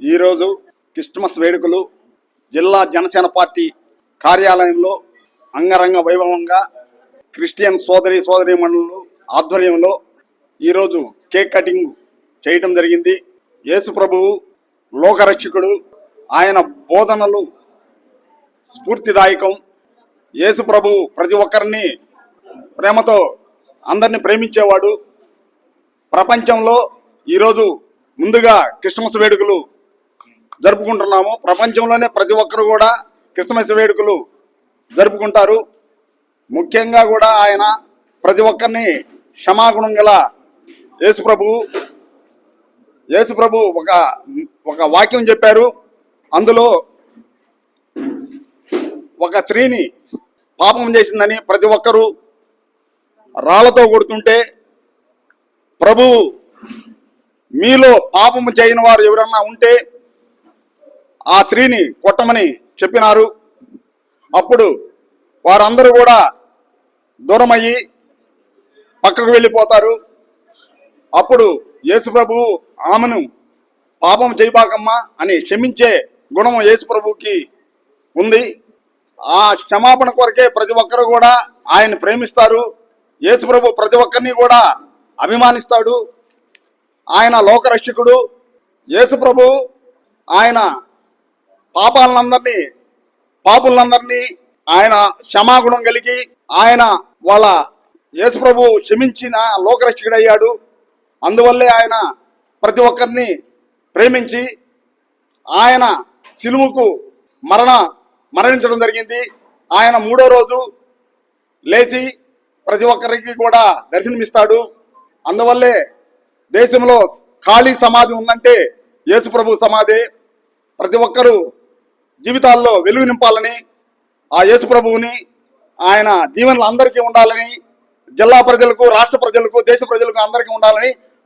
ఈరోజు క్రిస్మస్ వేడుకలు జిల్లా జనసేన పార్టీ కార్యాలయంలో అంగరంగ వైభవంగా క్రిస్టియన్ సోదరి సోదరి మండలు ఆధ్వర్యంలో ఈరోజు కేక్ కటింగ్ చేయటం జరిగింది. యేసు ప్రభువు లోకరక్షకుడు ఆయన బోధనలు స్ఫూర్తిదాయకం. యేసు ప్రభువు ప్రతి ఒక్కరిని ప్రేమతో అందరిని ప్రేమించేవాడు. ప్రపంచంలో ఈరోజు ముందుగా క్రిస్మస్ వేడుకలు జరుపుకుంటున్నాము. ప్రపంచంలోనే ప్రతి ఒక్కరు కూడా క్రిస్మస్ వేడుకలు జరుపుకుంటారు. ముఖ్యంగా కూడా ఆయన ప్రతి ఒక్కరిని క్షమాగుణం గల యేసుప్రభు యేసుప్రభు ఒక ఒక వాక్యం చెప్పారు. అందులో ఒక స్త్రీని పాపం చేసిందని ప్రతి ఒక్కరూ రాళ్ళతో కొడుతుంటే ప్రభు మీలో పాపము చేయని వారు ఎవరన్నా ఉంటే ఆ స్త్రీని కొట్టమని చెప్పినారు. అప్పుడు వారందరూ కూడా దూరమయ్యి పక్కకు వెళ్ళిపోతారు. అప్పుడు యేసుప్రభు ఆమెను పాపం చేయబాకమ్మా అని క్షమించే గుణం యేసుప్రభుకి ఉంది. ఆ క్షమాపణ కొరకే ప్రతి ఒక్కరు కూడా ఆయన ప్రేమిస్తారు. యేసుప్రభు ప్రతి ఒక్కరిని కూడా అభిమానిస్తాడు. ఆయన లోకరక్షకుడు. యేసుప్రభు ఆయన పాపాలందరినీ పాపులందరినీ ఆయన క్షమాగుణం కలిగి ఆయన వాళ్ళ యేసుప్రభు క్షమించిన లోకరక్షకుడయ్యాడు. అందువల్లే ఆయన ప్రతి ఒక్కరిని ప్రేమించి ఆయన సిలువుకు మరణ మరణించడం జరిగింది. ఆయన మూడో రోజు లేచి ప్రతి ఒక్కరికి కూడా దర్శనమిస్తాడు. అందువల్లే దేశంలో ఖాళీ సమాధి ఉందంటే యేసుప్రభు సమాధి. ప్రతి ఒక్కరూ జీవితాల్లో వెలుగు నింపాలని ఆ యేసు ప్రభువుని ఆయన దీవెనలు అందరికీ ఉండాలని జిల్లా ప్రజలకు రాష్ట్ర ప్రజలకు దేశ ప్రజలకు అందరికీ ఉండాలని